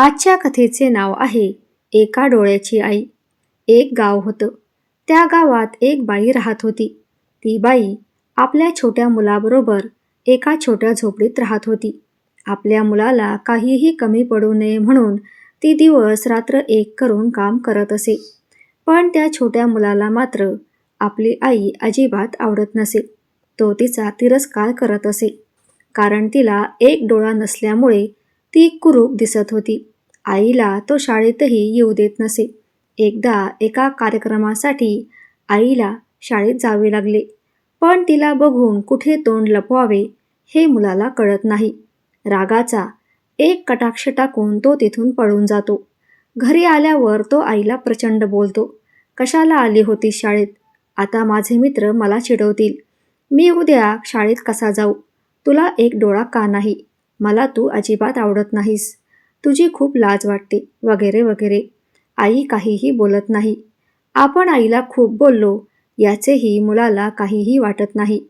आजच्या कथेचे नाव आहे एका डोळ्याची आई. एक गाव होतं. त्या गावात एक बाई राहत होती. ती बाई आपल्या छोट्या मुलाबरोबर एका छोट्या झोपडीत राहत होती. आपल्या मुलाला काहीही कमी पडू नये म्हणून ती दिवस रात्र एक करून काम करत असे. पण त्या छोट्या मुलाला मात्र आपली आई अजिबात आवडत नसे. तो तिचा तिरस्कार करत असे. कारण तिला एक डोळा नसल्यामुळे ती कुरूप दिसत होती. आईला तो शाळेतही येऊ देत नसे. एकदा एका कार्यक्रमासाठी आईला शाळेत जावे लागले. पण तिला बघून कुठे तोंड लपवावे हे मुलाला कळत नाही. रागाचा एक कटाक्ष टाकून तो तिथून पळून जातो. घरी आल्यावर तो आईला प्रचंड बोलतो. कशाला आली होती शाळेत? आता माझे मित्र मला चिडवतील. मी उद्या शाळेत कसा जाऊ? तुला एक डोळा का नाही? मला तू अजिबात आवडत नाहीस. तुझी खूप लाज वाटते. वगैरे वगैरे. आई काहीही बोलत नाही. आपण आईला खूप बोललो याचेही मुलाला काहीही वाटत नाही.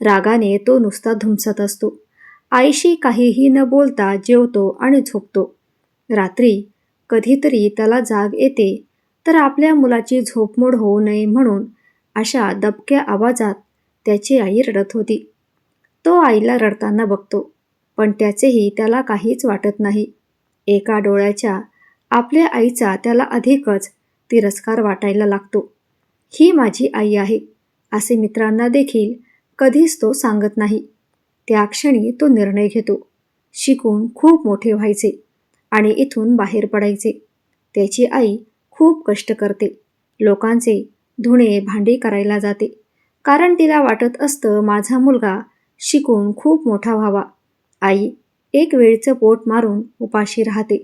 रागाने तो नुसता धुमसत असतो. आईशी काहीही न बोलता जेवतो आणि झोपतो. रात्री कधीतरी त्याला जाग येते तर आपल्या मुलाची झोपमोड होऊ नये म्हणून अशा दबक्या आवाजात त्याची आई रडत होती. तो आईला रडताना बघतो पण त्याचेही त्याला काहीच वाटत नाही. एका डोळ्याच्या आपल्या आईचा त्याला अधिकच तिरस्कार वाटायला लागतो. ही माझी आई आहे असे मित्रांना देखील कधीच तो सांगत नाही. त्या क्षणी तो निर्णय घेतो. शिकून खूप मोठे व्हायचे आणि इथून बाहेर पडायचे. त्याची आई खूप कष्ट करते. लोकांचे धुणे भांडी करायला जाते. कारण तिला वाटत असतं माझा मुलगा शिकून खूप मोठा व्हावा. आई एक वेळचं पोट मारून उपाशी राहते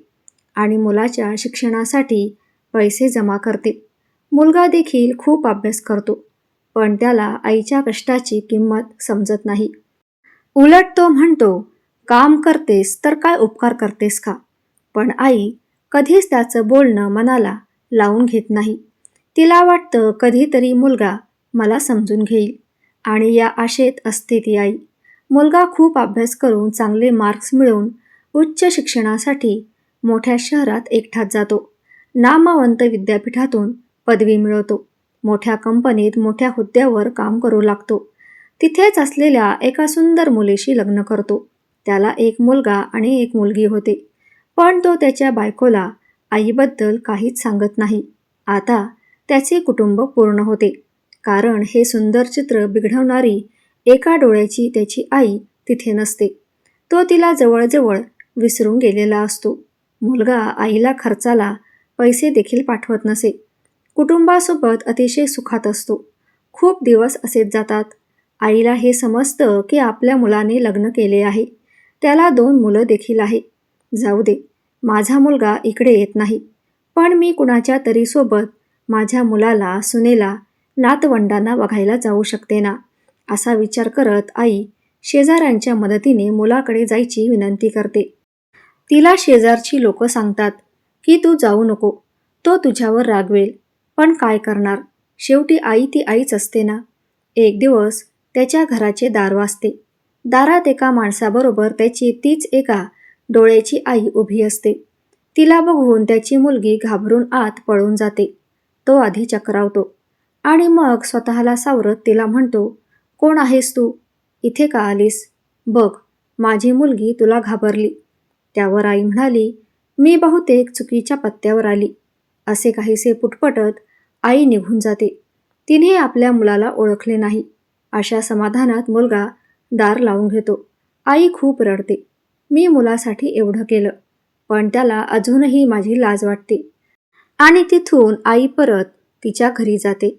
आणि मुलाच्या शिक्षणासाठी पैसे जमा करते. मुलगा देखील खूप अभ्यास करतो पण त्याला आईच्या कष्टाची किंमत समजत नाही. उलट तो म्हणतो काम करतेस तर काय उपकार करतेस का? पण आई कधीच त्याचं बोलणं मनाला लावून घेत नाही. तिला वाटतं कधीतरी मुलगा मला समजून घेईल आणि या आशेत असते ती आई. मुलगा खूप अभ्यास करून चांगले मार्क्स मिळवून उच्च शिक्षणासाठी मोठ्या शहरात एकठात जातो. नामवंत विद्यापीठातून पदवी मिळवतो. मोठ्या कंपनीत मोठ्या हुद्द्यावर काम करू लागतो. तिथेच असलेल्या एका सुंदर मुलीशी लग्न करतो. त्याला एक मुलगा आणि एक मुलगी होते. पण तो त्याच्या बायकोला आईबद्दल काहीच सांगत नाही. आता त्याचे कुटुंब पूर्ण होते. कारण हे सुंदर चित्र बिघडवणारी एका डोळ्याची त्याची आई तिथे नसते. तो तिला जवळजवळ विसरून गेलेला असतो. मुलगा आईला खर्चाला पैसे देखील पाठवत नसे. कुटुंबासोबत अतिशय सुखात असतो. खूप दिवस असेच जातात. आईला हे समजतं की आपल्या मुलाने लग्न केले आहे. त्याला दोन मुलं देखील आहे. जाऊ दे माझा मुलगा इकडे येत नाही. पण मी कुणाच्या तरी सोबत माझ्या मुलाला सुनेला नातवंडांना बघायला जाऊ शकते ना? असा विचार करत आई शेजाऱ्यांच्या मदतीने मुलाकडे जायची विनंती करते. तिला शेजारची लोक सांगतात की तू जाऊ नको. तो तुझ्यावर रागवेल. पण काय करणार? शेवटी आई ती आईच असते ना? एक दिवस त्याच्या घराचे दार वाजते. दारात एका माणसाबरोबर त्याची तीच एका डोळ्याची आई उभी असते. तिला बघून त्याची मुलगी घाबरून आत पळून जाते. तो आधी चक्रावतो आणि मग स्वतःला सावरत तिला म्हणतो कोण आहेस तू? इथे का आलीस? बघ माझी मुलगी तुला घाबरली. त्यावर आई म्हणाली मी बहुतेक चुकीच्या पत्त्यावर आली. असे काहीसे पुटपटत आई निघून जाते. तिने आपल्या मुलाला ओळखले नाही. अशा समाधानात मुलगा दार लावून घेतो. आई खूप रडते. मी मुलासाठी एवढं केलं पण त्याला अजूनही माझी लाज वाटते. आणि तिथून आई परत तिच्या घरी जाते.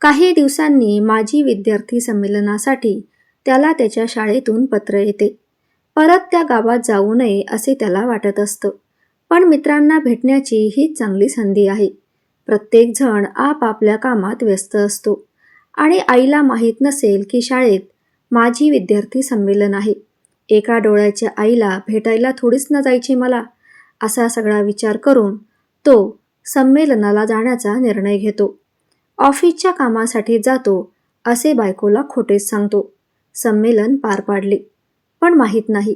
काही दिवसांनी माजी विद्यार्थी संमेलनासाठी त्याला त्याच्या शाळेतून पत्र येते. परत त्या गावात जाऊ नये असे त्याला वाटत असतं. पण मित्रांना भेटण्याची ही चांगली संधी आहे. प्रत्येकजण आपापल्या कामात व्यस्त असतो. आणि आईला माहीत नसेल की शाळेत माझी विद्यार्थी संमेलन आहे. एका डोळ्याच्या आईला भेटायला थोडीच न जायची मला असा सगळा विचार करून तो संमेलनाला जाण्याचा निर्णय घेतो. ऑफिसच्या कामासाठी जातो असे बायकोला खोटेच सांगतो. संमेलन पार पाडले. पण माहीत नाही.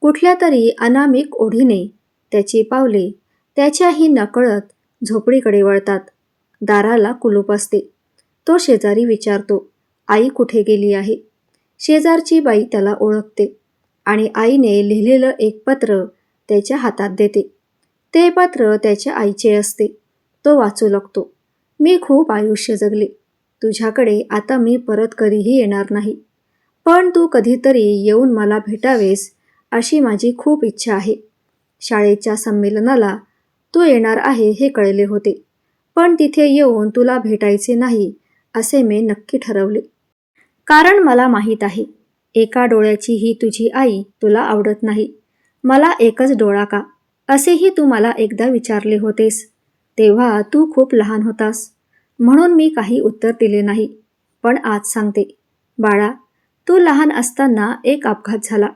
कुठल्या तरी अनामिक ओढीने त्याची पावले त्याच्याही नकळत झोपडीकडे वळतात. दाराला कुलूप असते. तो शेजारी विचारतो आई कुठे गेली आहे? शेजारची बाई त्याला ओळखते आणि आईने लिहिलेलं एक पत्र त्याच्या हातात देते. ते पत्र त्याच्या आईचे असते. तो वाचू लागतो. मी खूप आयुष्य जगले. तुझ्याकडे आता मी परत कधीही येणार नाही. पण तू कधीतरी येऊन मला भेटावेस अशी माझी खूप इच्छा आहे. शाळेच्या संमेलनाला तू येणार आहे हे कळले होते. पण तिथे येऊन तुला भेटायचे नाही असे मी नक्की ठरवले. कारण मला माहीत आहे एका डोळ्याची ही तुझी आई तुला आवडत नाही. मला एकच डोळा का? असेही तू मला एकदा विचारले होतेस. तेव्हा तू खूप लहान होतास. म्हणून मी काही उत्तर दिले नाही. पण आज सांगते. बाळा तू लहान असताना एक अपघात झाला.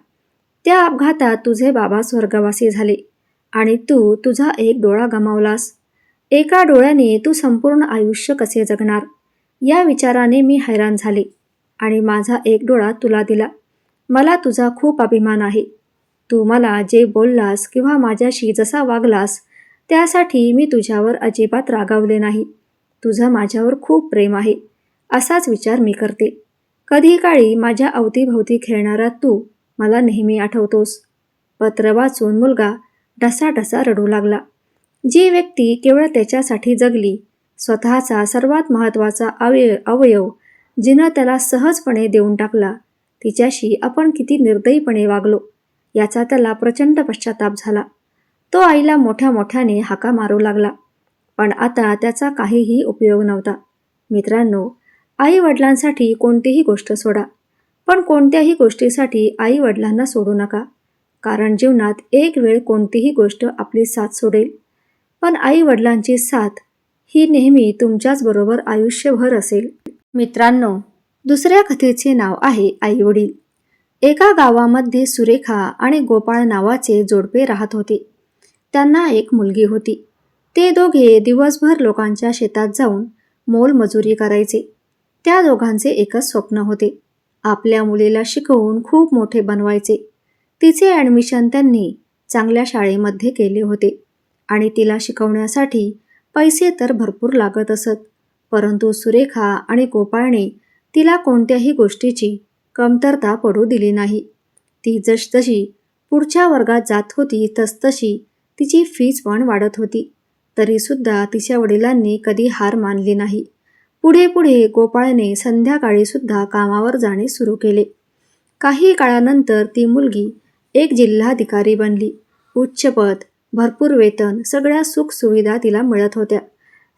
त्या अपघातात तुझे बाबा स्वर्गवासी झाले आणि तू तुझा एक डोळा गमावलास. एका डोळ्याने तू संपूर्ण आयुष्य कसे जगणार? या विचाराने मी हैराण झाले आणि माझा एक डोळा तुला दिला. मला तुझा खूप अभिमान आहे. तू मला जे बोललास किंवा माझ्याशी जसा वागलास त्यासाठी मी तुझ्यावर अजिबात रागावले नाही. तुझं माझ्यावर खूप प्रेम आहे. असाच विचार मी करते. कधी काळी माझ्या अवतीभवती खेळणारा तू मला नेहमी आठवतोस. पत्र वाचून मुलगा ढसाढसा रडू लागला. जी व्यक्ती केवळ त्याच्यासाठी जगली स्वतःचा सर्वात महत्त्वाचा अवय अवयव जिनं त्याला सहजपणे देऊन टाकला तिच्याशी आपण किती निर्दयीपणे वागलो याचा त्याला प्रचंड पश्चाताप झाला. तो आईला मोठ्या मोठ्याने हाका मारू लागला. पण आता त्याचा काहीही उपयोग नव्हता. मित्रांनो आई वडिलांसाठी कोणतीही गोष्ट सोडा पण कोणत्याही गोष्टीसाठी आई वडिलांना सोडू नका. कारण जीवनात एक वेळ कोणतीही गोष्ट आपली साथ सोडेल पण आई वडिलांची साथ ही नेहमी तुमच्याचबरोबर आयुष्यभर असेल. मित्रांनो दुसऱ्या कथेचे नाव आहे आई वडील एका गावामध्ये सुरेखा आणि गोपाळ नावाचे जोडपे राहत होते. त्यांना एक मुलगी होती. ते दोघे दिवसभर लोकांच्या शेतात जाऊन मोलमजुरी करायचे. त्या दोघांचे एकच स्वप्न होते. आपल्या मुलीला शिकवून खूप मोठे बनवायचे. तिचे ॲडमिशन त्यांनी चांगल्या शाळेमध्ये केले होते. आणि तिला शिकवण्यासाठी पैसे तर भरपूर लागत असत. परंतु सुरेखा आणि गोपाळने तिला कोणत्याही गोष्टीची कमतरता पडू दिली नाही. ती जसजशी पुढच्या वर्गात जात होती तसतशी तिची फीज पण वाढत होती. तरीसुद्धा तिच्या वडिलांनी कधी हार मानली नाही. पुढे पुढे गोपाळने संध्याकाळीसुद्धा कामावर जाणे सुरू केले. काही काळानंतर ती मुलगी एक जिल्हाधिकारी बनली. उच्चपद भरपूर वेतन सगळ्या सुखसुविधा तिला मिळत होत्या.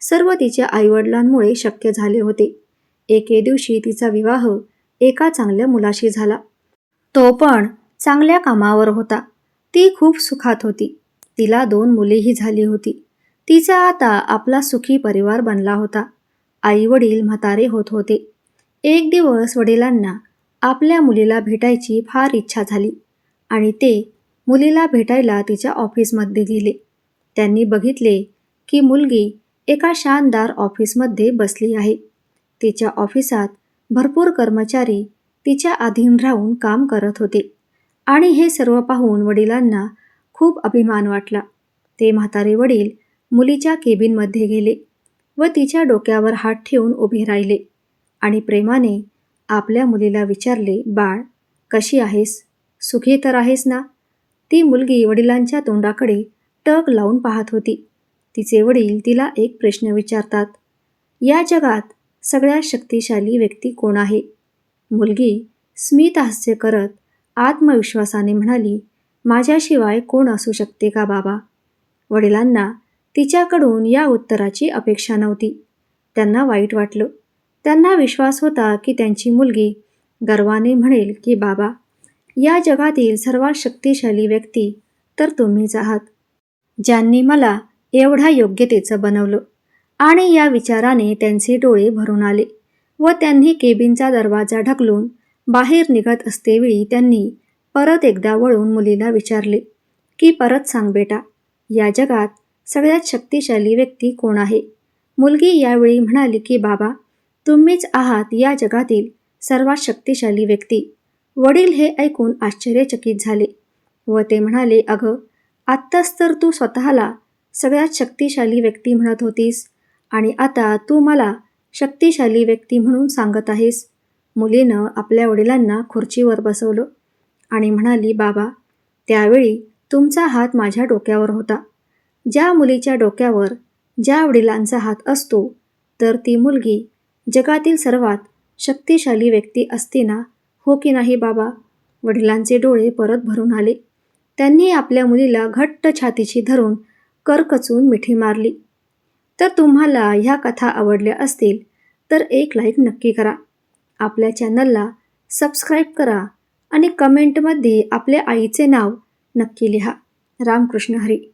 सर्व तिच्या आईवडिलांमुळे शक्य झाले होते. एके दिवशी तिचा विवाह एका चांगल्या मुलाशी झाला. तो पण चांगल्या कामावर होता. ती खूप सुखात होती. तिला दोन मुलेही झाली होती. तिचा आता आपला सुखी परिवार बनला होता. आई वडील म्हातारे होत होते. एक दिवस वडिलांना आपल्या मुलीला भेटायची फार इच्छा झाली आणि ते मुलीला भेटायला तिच्या ऑफिसमध्ये गेले. त्यांनी बघितले की मुलगी एका शानदार ऑफिसमध्ये बसली आहे. तिच्या ऑफिसात भरपूर कर्मचारी तिच्या अधीन राहून काम करत होते. आणि हे सर्व पाहून वडिलांना खूप अभिमान वाटला. ते म्हातारे वडील मुलीच्या केबिनमध्ये गेले व तिच्या डोक्यावर हात ठेवून उभे राहिले आणि प्रेमाने आपल्या मुलीला विचारले बाळ कशी आहेस? सुखी तर आहेस ना? ती मुलगी वडिलांच्या तोंडाकडे टक लावून पाहत होती. तिचे वडील तिला एक प्रश्न विचारतात या जगात सगळ्यात शक्तिशाली व्यक्ती कोण आहे? मुलगी स्मितहास्य करत आत्मविश्वासाने म्हणाली माझ्याशिवाय कोण असू शकते का बाबा? वडिलांना तिच्याकडून या उत्तराची अपेक्षा नव्हती. त्यांना वाईट वाटलं. त्यांना विश्वास होता की त्यांची मुलगी गर्वाने म्हणेल की बाबा या जगातील सर्वात शक्तिशाली व्यक्ती तर तुम्हीच आहात ज्यांनी मला एवढ्या योग्यतेचं बनवलं. आणि या विचाराने त्यांचे डोळे भरून आले व त्यांनी केबिनचा दरवाजा ढकलून बाहेर निघत असतेवेळी त्यांनी परत एकदा वळून मुलीला विचारले की परत सांग बेटा या जगात सगळ्यात शक्तिशाली व्यक्ती कोण आहे? मुलगी यावेळी म्हणाली की बाबा तुम्हीच आहात या जगातील सर्वात शक्तिशाली व्यक्ती. वडील हे ऐकून आश्चर्यचकित झाले व ते म्हणाले अगं आत्ताच तर तू स्वतःला सगळ्यात शक्तिशाली व्यक्ती म्हणत होतीस आणि आता तू मला शक्तिशाली व्यक्ती म्हणून सांगत आहेस. मुलीनं आपल्या वडिलांना खुर्चीवर बसवलं. आणि म्हणाली बाबा त्यावेळी तुमचा हात माझ्या डोक्यावर होता. ज्या मुलीच्या डोक्यावर ज्या वडिलांचा हात असतो तर ती मुलगी जगातील सर्वात शक्तिशाली व्यक्ती असते ना हो की नाही बाबा? वडिलांचे डोळे परत भरून आले. त्यांनी आपल्या मुलीला घट्ट छातीशी धरून करकचून मिठी मारली. तर तुम्हाला ह्या कथा आवडल्या असतील तर एक लाईक नक्की करा. आपल्या चॅनलला सबस्क्राईब करा आणि कमेंटमध्ये आपल्या आईचे नाव नक्की लिहा. रामकृष्ण हरी.